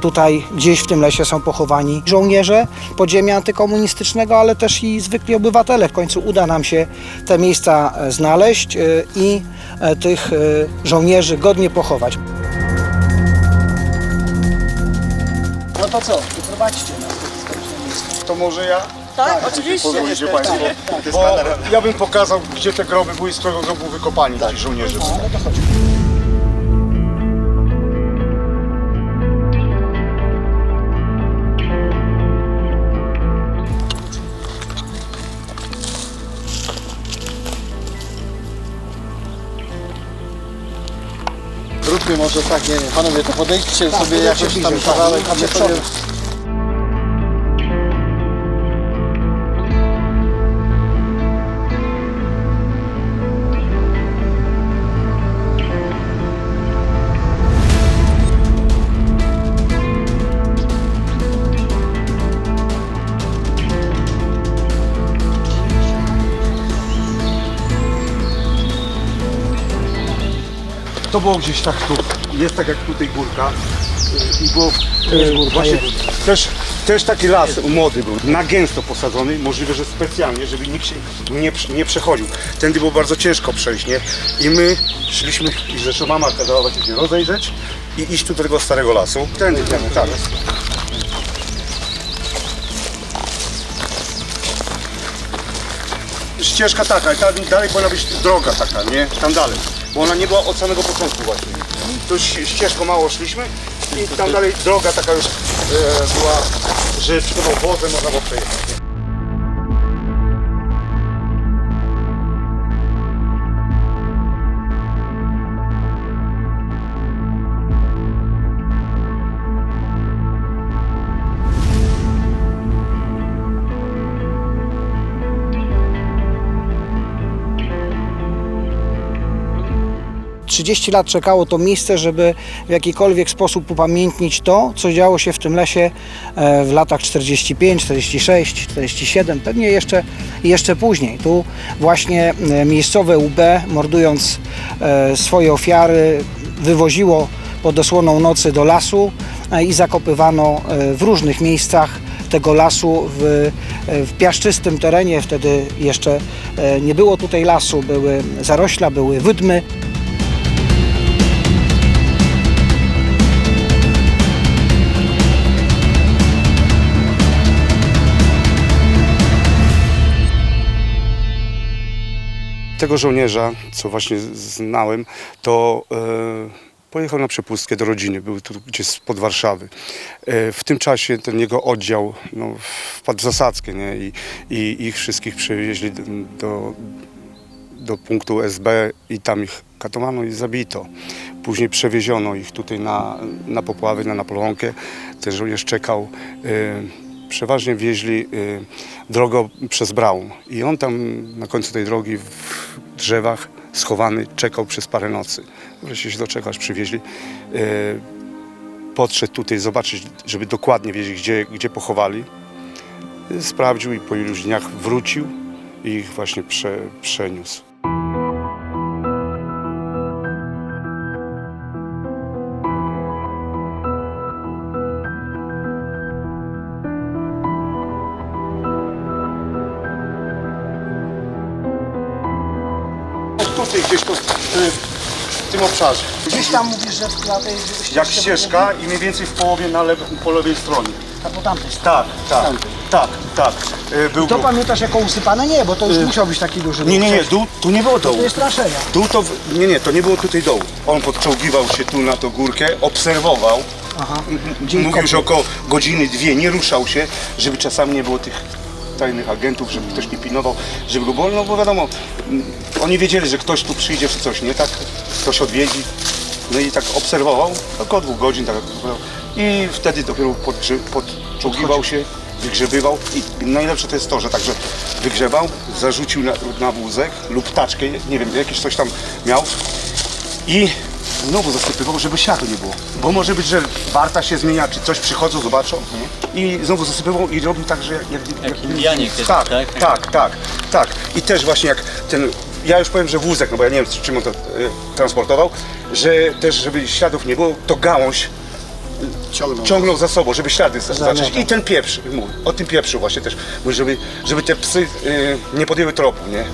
Tutaj gdzieś w tym lesie są pochowani żołnierze podziemia antykomunistycznego, ale też i zwykli obywatele. W końcu uda nam się te miejsca e, znaleźć e, i e, tych żołnierzy godnie pochować. No to co, wyprowadźcie nas. To może ja? Tak, oczywiście. Pozwolicie Państwo? Bo ja bym pokazał, gdzie te groby były, z którego grobu wykopani ci żołnierze. No, no to. Zróbmy może tak, nie wiem, panowie, to podejdźcie Tak, sobie jakoś tam tak, kawałek, tam a my sobie... To było gdzieś tak tu, jest tak jak tutaj górka. I było górka, właśnie też, też taki las młody był, na gęsto posadzony, możliwe, że specjalnie, żeby nikt się nie, nie przechodził. Tędy było bardzo ciężko przejść, nie? I my szliśmy, i zresztą mama kazała się rozejrzeć i iść tu do tego starego lasu. Tędy idziemy, tak. ścieżka taka, i tam dalej powinna być droga taka, nie? Tam dalej. Bo ona nie była od samego początku właśnie. Tu ś- ścieżką mało szliśmy i tam dalej droga taka już e, była, że tym wozem można było przejechać. nie? 30 lat czekało to miejsce, żeby w jakikolwiek sposób upamiętnić to, co działo się w tym lesie e, w latach 45, 46, 47, pewnie jeszcze, jeszcze później. Tu właśnie e, miejscowe UB, mordując e, swoje ofiary, wywoziło pod osłoną nocy do lasu i zakopywano w różnych miejscach tego lasu w, w piaszczystym terenie. Wtedy jeszcze nie było tutaj lasu, były zarośla, były wydmy. Tego żołnierza, co właśnie znałem, to e, pojechał na przepustkę do rodziny, był tu gdzieś spod Warszawy. E, w tym czasie ten jego oddział no, wpadł w zasadzkę nie? I, i ich wszystkich przewieźli do, do, do punktu SB i tam ich katowano i zabito. Później przewieziono ich tutaj na, na popławy, na Napoleonkę. Ten żołnierz czekał. E, przeważnie wieźli y, drogą przez Braun. I on tam na końcu tej drogi w drzewach schowany czekał przez parę nocy. Wreszcie się doczekał, aż przywieźli. Y, podszedł tutaj zobaczyć, żeby dokładnie wiedzieć, gdzie, gdzie pochowali. Y, sprawdził i po iluś dniach wrócił i ich właśnie prze, przeniósł. Tutaj gdzieś to, w tym obszarze. Gdzieś tam mówisz, że na tej Jak ścieżka i mniej więcej w połowie na lew, po lewej stronie. A po tamtej stronie. Tak, tak, Tamtej. tak, tak. E, Był To grób. pamiętasz jako usypane? Nie, bo to już musiał być taki duży. Nie, nie, nie, dół, tu nie było dołu. To jest traszenia. Dół to, w- nie, nie, to nie było tutaj dołu. On podczołgiwał się tu na tą górkę, obserwował. Aha. M- Gdzie Mówił, kopie? że około godziny, dwie nie ruszał się, żeby czasami nie było tych tajnych agentów, żeby ktoś nie pilnował, żeby go było, no bo wiadomo, m, oni wiedzieli, że ktoś tu przyjdzie czy coś, nie tak, ktoś odwiedzi. No i tak obserwował, około dwóch godzin, tak i wtedy dopiero podczołgiwał się, wygrzebywał. I najlepsze to jest to, że także wygrzebał, zarzucił na, na wózek lub taczkę, nie wiem, jakieś coś tam miał. I znowu zasypywał, żeby światła nie było. Bo może być, że warta się zmienia, czy coś przychodzą, zobaczą i znowu zasypywał i robił tak, że jak... Jak, jak Indianie kiedyś, tak, tak? tak, tak, tak. I też właśnie jak ten, ja już powiem, że wózek, no bo ja nie wiem czym on to e, transportował, że też żeby śladów nie było, to gałąź Ciągnął. ciągnął za sobą, żeby ślady zacząć. I ten pieprz, mówi, o tym pieprzu właśnie też, mówi, żeby, żeby te psy y, nie podjęły tropu, nie?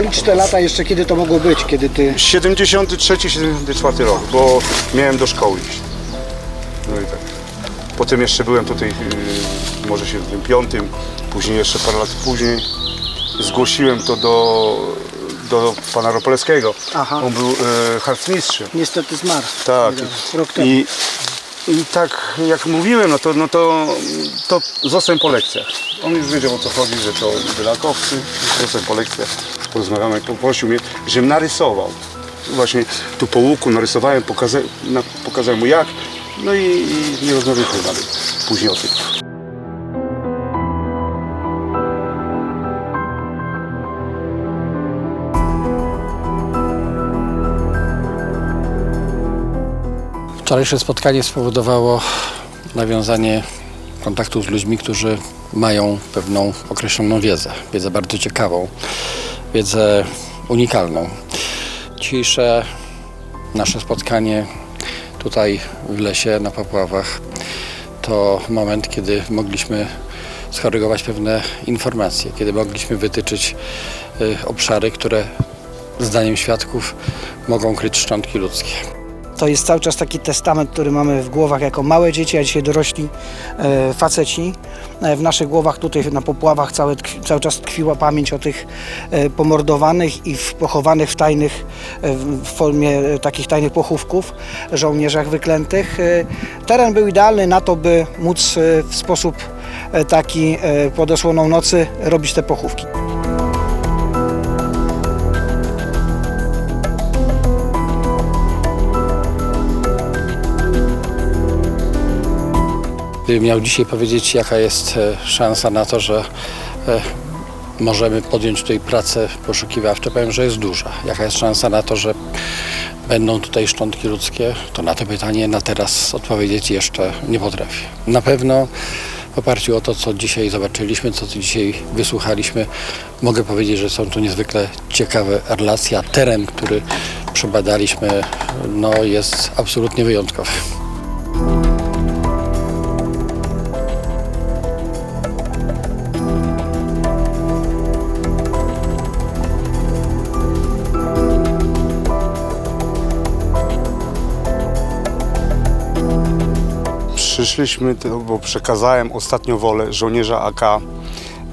Policz te lata jeszcze, kiedy to mogło być, kiedy ty... 73-74 rok, bo miałem do szkoły iść. No i tak. Potem jeszcze byłem tutaj, yy, może się w tym piątym, później jeszcze parę lat później zgłosiłem to do, do pana Ropolskiego. Aha. On był yy, harcmistrzem. Niestety zmarł. Tak. Rok temu. I, I tak jak mówiłem, no to, no to, to zostałem po lekcjach. On już wiedział o co chodzi, że to wylakowcy, zostałem po lekcjach. Porozmawiamy, poprosił mnie, żebym narysował. Właśnie tu po łuku narysowałem, pokaza, na, pokazałem mu jak. No i, i nie rozmawialiśmy dalej później o tym. Wczorajsze spotkanie spowodowało nawiązanie kontaktu z ludźmi, którzy mają pewną określoną wiedzę, wiedzę bardzo ciekawą, wiedzę unikalną. Dzisiejsze nasze spotkanie tutaj w lesie na Papławach to moment, kiedy mogliśmy skorygować pewne informacje, kiedy mogliśmy wytyczyć y, obszary, które zdaniem świadków mogą kryć szczątki ludzkie. To jest cały czas taki testament, który mamy w głowach jako małe dzieci, a dzisiaj dorośli e, faceci. E, w naszych głowach tutaj na popławach cały, cały czas tkwiła pamięć o tych e, pomordowanych i w, pochowanych w tajnych, e, w formie e, takich tajnych pochówków żołnierzach wyklętych. E, teren był idealny na to, by móc e, w sposób e, taki e, pod osłoną nocy robić te pochówki. Gdybym miał dzisiaj powiedzieć, jaka jest e, szansa na to, że e, możemy podjąć tutaj pracę poszukiwawcze, powiem, że jest duża. Jaka jest szansa na to, że będą tutaj szczątki ludzkie, to na to pytanie na teraz odpowiedzieć jeszcze nie potrafię. Na pewno w oparciu o to, co dzisiaj zobaczyliśmy, co dzisiaj wysłuchaliśmy, mogę powiedzieć, że są tu niezwykle ciekawe relacje. a Teren, który przebadaliśmy, no, jest absolutnie wyjątkowy. Przyszliśmy, bo przekazałem ostatnio wolę żołnierza AK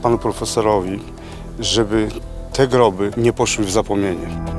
panu profesorowi, żeby te groby nie poszły w zapomnienie.